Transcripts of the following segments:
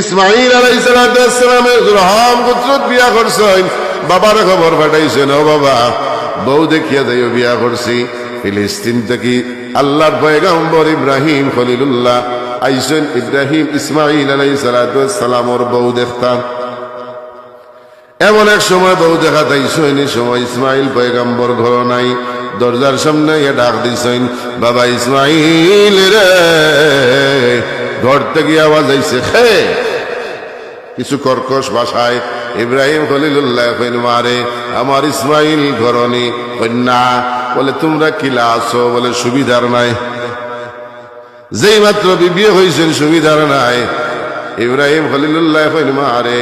ইসমাইল আলাইসালামের রহম কুত্রত বিয়া করছেন। বাবার খবর পাঠাইছেন, ও বাবা, বউ দেখিয়া যাইও বিয়া করছি। ফিলিস্তিন থেকে আল্লাহর পয়গম্বর ইব্রাহিম খলিলুল্লাহ আইসেন ইব্রাহিম ইসমাইল আলাইসালামর বউ দেখতাম। এমন এক সময় বউ দেখা তাইছেন এই সময় ইসমাইল পয়গম্বর ঘর নাই, দরজার সামনে ডাক দিছেন, বাবা ইসমাইল রে, ঘর থেকে আওয়াজ আইছে, খে। কিছু কর্কশ ভাষায় ইব্রাহিম খলিলুল্লাহ মারে, আমার ইসমাইল ঘরনি কন্যা, বলে, তোমরা কিলা আছো? বলে, সুবিধার নাই। যেই মাত্র বিয়ে হয়েছেন সুবিধার নাই। ইব্রাহিম খলিলুল্লাহ মারে,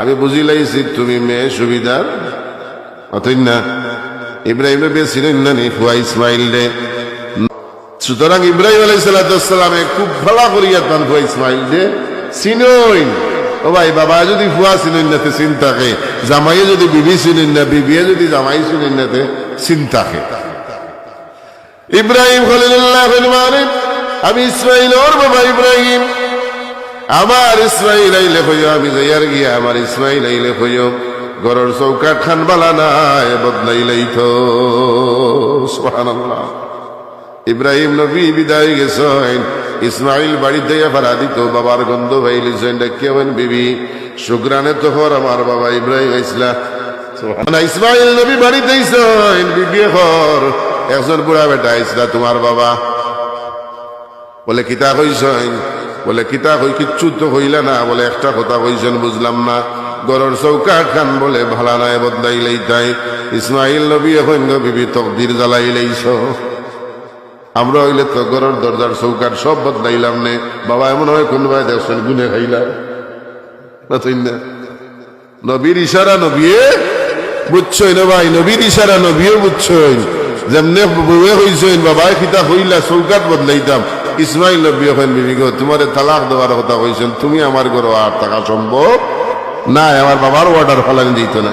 আমি বুঝি লাইছি তুমি মেয়ে সুবিধার? অতই না, ইব্রাহিম বেশি না নি ফুয়া ইসমাইল রে। সুতরাং ইব্রাহিম আলাইসালামে খুব ভালো করিয়া তান, ফুয়া ইসমাইল রে, চিনইন। ও ভাই, বাবা যদি ফুয়া চিনেন না চিন্তাকে জামাইয়ে যদি বিবি চিনেন না, বিবিয়ে যদি জামাই চিনেন না চিন্তাকে ইব্রাহিম খলিলুল্লাহ মানে আমি ইসমাইল ওর বাবা ইব্রাহিম। আমার ইসমাইল আইলে হইও, আমি যাইয়ার গিয়া আমার ইসমাইল আইলে হইও। ঘরের চৌকাট খান বালা নাই বদলাইলেই তো সুবহানাল্লাহ। ইব্রাহিম নবী বিদায় গেছেন ইসমাইল বাড়িতে ফারা দিত, বাবার গন্ধ ভাইলিছেন কেমন বিবি। শুক্রানে তো হর আমার বাবা ইব্রাহিম আইসলা। ইসমাইল নবী বাড়িতে বিবি হর। একজন বুড়া বেটা আইসলা, তোমার বাবা। বলে, কিতা কইছেন? বলে, কিতা কই, কিচ্ছু তো হইলা না। বলে, একটা কথা কইছেন, বুঝলাম না। গরর চৌকাট খান বলে, ভালা নাই বদলাইলেই তাই ইসমাইল নবী এখন বিবি তকদির জ্বালাইলেইছ আমরা হইলে তো গরর দরজার চৌকাট সব বদলাইলাম নে। বাবা, এমন হয় কোন ভাই দেখছেন গুনে খাইলাম না নবীর ইশারা নবীয়ে বুঝছই না ভাই, নবীর ইশারা নবীও বুঝছই। যেমনে বউয়ে হইছেন, বাবা খিতা হইলা চৌকাট বদলাইতাম। ইসমাইল নবী এখন বিবি গো, তোমার তালাক দেওয়ার কথা কইছেন, তুমি আমার ঘর আর টাকা সম্ভব? না আমার বাবার অর্ডার ফলানি দিত না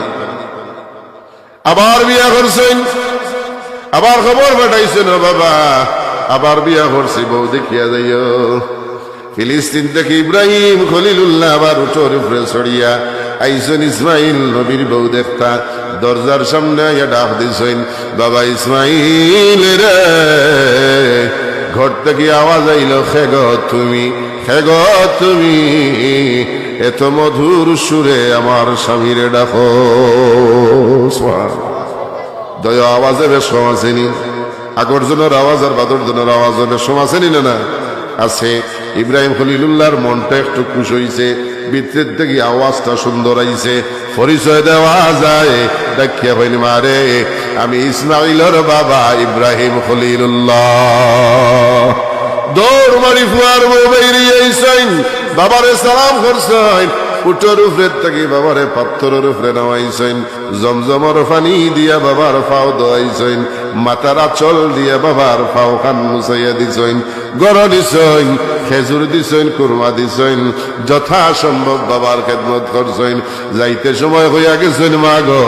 আবার বিয়া করছেন। আবার খবর পাঠাইছেন ও বাবা। আবার বিয়া করছি, বউ দেখিয়া যাইও। ফিলিস্তিন থেকে ইব্রাহিম খলিলুল্লাহ আবার উঠোর উপরে ছড়িয়া আইসন ইসমাইল নবীর বউ দেখতা। দরজার সামনে আইয়া ডাক দিছেন, বাবা ইসমাইল রে, ঘর থেকে আওয়াজ আইল খেগ তুমি খেগ তুমি, এত মধুর সুরে আমার স্বামীরে ডাকো। দয়া আওয়াজে বেশ কম আসেনি আকর্ষণের আওয়াজ আর বাদর জনের আওয়াজ বেশ কম আসেনি না না? আছে। ইব্রাহিম খলিলুল্লাহর মনটা একটু খুশ হইছে। ভিতরের থেকে আওয়াজটা সুন্দর আইছে। পরিচয় দেওয়া যায়। দেখিয়া হইনি মারে আমি ইসমাইলের বাবা ইব্রাহিম খলিলুল্লাহ। দৌড় মারি ফুয়ার বউ বাবারে সালাম করছেন। উটোর উপরে থেকে বাবারে পাথরের উপরে নামাইছেন। জমজমর ফানি দিয়া বাবার ফাও দোয়াইছেন। মাতার আচল দিয়া বাবার ফাও খান মুসাইয়া দিছেন। গড় দিছেন। খেজুর দিছেন, কুরমা দিছেন যথা সম্ভব বাবার খেদমত করছেন। যাইতে সময় হইয়া গেছেন, মা গো,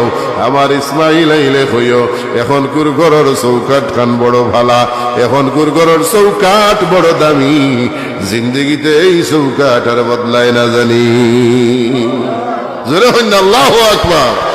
আমার ইসমাইল আইলে হইও। এখন কুর ঘরের চৌকাট খান বড় ভালা, এখন কুর ঘরের চৌকাট বড় দামি। জিন্দগিতে এই চৌকাট আর বদলায় না জানি। জোরে হইন, আল্লাহ আকবার।